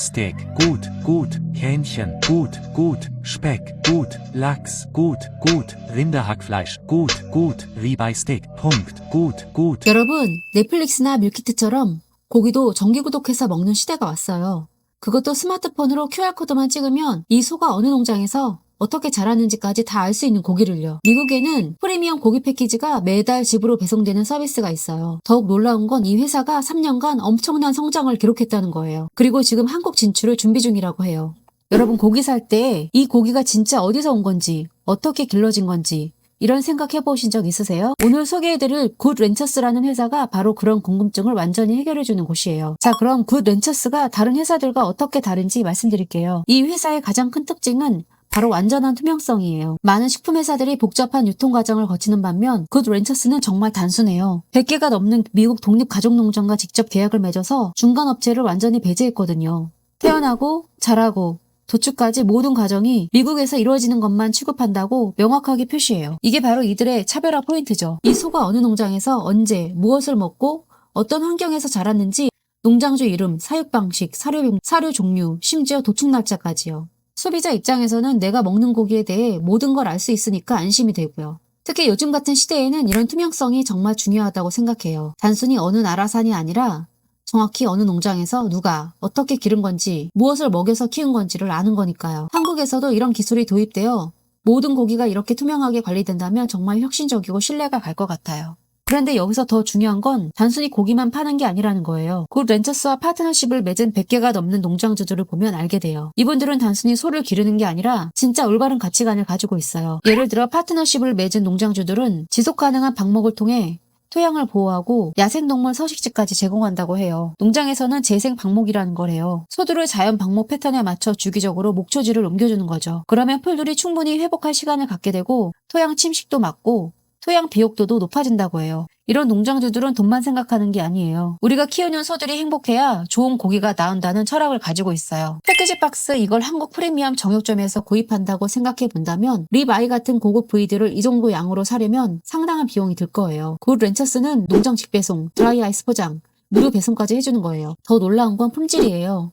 Steak, gut, gut, Hähnchen, gut, gut, Speck, gut, Lachs, gut, gut, Rinderhackfleisch, gut, gut, Ribeye Steak, Punkt, gut, gut. 여러분, 넷플릭스나 밀키트처럼 고기도 정기 구독해서 먹는 시대가 왔어요. 그것도 스마트폰으로 QR코드만 찍으면 이 소가 어느 농장에서 어떻게 자랐는지까지 다 알 수 있는 고기를요. 미국에는 프리미엄 고기 패키지가 매달 집으로 배송되는 서비스가 있어요. 더욱 놀라운 건 이 회사가 3년간 엄청난 성장을 기록했다는 거예요. 그리고 지금 한국 진출을 준비 중이라고 해요. 여러분 고기 살 때 이 고기가 진짜 어디서 온 건지, 어떻게 길러진 건지, 이런 생각 해보신 적 있으세요? 오늘 소개해드릴 굿 렌처스라는 회사가 바로 그런 궁금증을 완전히 해결해주는 곳이에요. 자, 그럼 굿 렌처스가 다른 회사들과 어떻게 다른지 말씀드릴게요. 이 회사의 가장 큰 특징은 바로 완전한 투명성이에요. 많은 식품회사들이 복잡한 유통 과정을 거치는 반면 굿 렌처스는 정말 단순해요. 100개가 넘는 미국 독립 가족 농장과 직접 계약을 맺어서 중간 업체를 완전히 배제했거든요. 태어나고 자라고 도축까지 모든 과정이 미국에서 이루어지는 것만 취급한다고 명확하게 표시해요. 이게 바로 이들의 차별화 포인트죠. 이 소가 어느 농장에서 언제 무엇을 먹고 어떤 환경에서 자랐는지 농장주 이름, 사육 방식, 사료, 사료 종류, 심지어 도축 날짜까지요. 소비자 입장에서는 내가 먹는 고기에 대해 모든 걸 알 수 있으니까 안심이 되고요. 특히 요즘 같은 시대에는 이런 투명성이 정말 중요하다고 생각해요. 단순히 어느 나라산이 아니라 정확히 어느 농장에서 누가 어떻게 기른 건지 무엇을 먹여서 키운 건지를 아는 거니까요. 한국에서도 이런 기술이 도입되어 모든 고기가 이렇게 투명하게 관리된다면 정말 혁신적이고 신뢰가 갈 것 같아요. 그런데 여기서 더 중요한 건 단순히 고기만 파는 게 아니라는 거예요. 곧 렌처스와 파트너십을 맺은 100개가 넘는 농장주들을 보면 알게 돼요. 이분들은 단순히 소를 기르는 게 아니라 진짜 올바른 가치관을 가지고 있어요. 예를 들어 파트너십을 맺은 농장주들은 지속 가능한 방목을 통해 토양을 보호하고 야생동물 서식지까지 제공한다고 해요. 농장에서는 재생 방목이라는 거래요. 소들을 자연 방목 패턴에 맞춰 주기적으로 목초지를 옮겨주는 거죠. 그러면 풀들이 충분히 회복할 시간을 갖게 되고 토양 침식도 막고 토양 비옥도도 높아진다고 해요. 이런 농장주들은 돈만 생각하는 게 아니에요. 우리가 키우는 소들이 행복해야 좋은 고기가 나온다는 철학을 가지고 있어요. 패키지 박스 이걸 한국 프리미엄 정육점에서 구입한다고 생각해 본다면 립아이 같은 고급 부위들을 이 정도 양으로 사려면 상당한 비용이 들 거예요. 굿 렌처스는 농장 직배송, 드라이 아이스 포장, 무료 배송까지 해주는 거예요. 더 놀라운 건 품질이에요.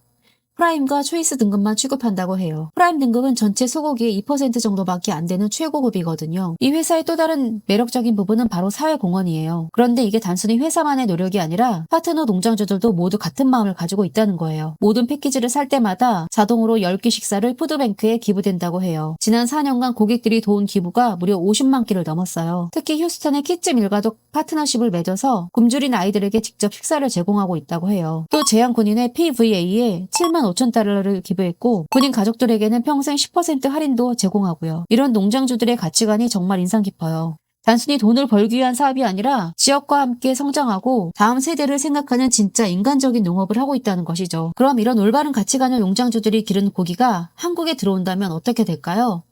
프라임과 초이스 등급만 취급한다고 해요. 프라임 등급은 전체 소고기의 2% 정도밖에 안 되는 최고급이거든요. 이 회사의 또 다른 매력적인 부분은 바로 사회공헌이에요. 그런데 이게 단순히 회사만의 노력이 아니라 파트너 농장주들도 모두 같은 마음을 가지고 있다는 거예요. 모든 패키지를 살 때마다 자동으로 10개 식사를 푸드뱅크에 기부된다고 해요. 지난 4년간 고객들이 도운 기부가 무려 50만 끼를 넘었어요. 특히 휴스턴의 키즈 밀가족 파트너십을 맺어서 굶주린 아이들에게 직접 식사를 제공하고 있다고 해요. 또 재향 군인의 PVA에 7만 5천 달러를 기부했고 군인 가족들에게는 평생 10% 할인도 제공하고요. 이런 농장주들의 가치관이 정말 인상 깊어요. 단순히 돈을 벌기 위한 사업이 아니라 지역과 함께 성장하고 다음 세대를 생각하는 진짜 인간적인 농업을 하고 있다는 것이죠. 그럼 이런 올바른 가치관을 농장주들이 기른 고기가 한국에 들어온다면 어떻게 될까요?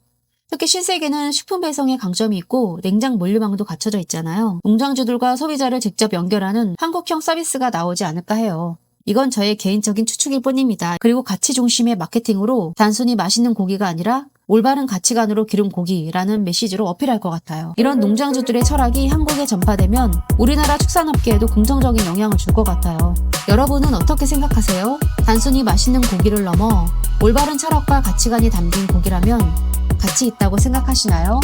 특히 신세계는 식품 배송에 강점이 있고 냉장 물류망도 갖춰져 있잖아요. 농장주들과 소비자를 직접 연결하는 한국형 서비스가 나오지 않을까 해요. 이건 저의 개인적인 추측일 뿐입니다. 그리고 가치 중심의 마케팅으로 단순히 맛있는 고기가 아니라 올바른 가치관으로 기른 고기라는 메시지로 어필할 것 같아요. 이런 농장주들의 철학이 한국에 전파되면 우리나라 축산업계에도 긍정적인 영향을 줄 것 같아요. 여러분은 어떻게 생각하세요? 단순히 맛있는 고기를 넘어 올바른 철학과 가치관이 담긴 고기라면 가치 있다고 생각하시나요?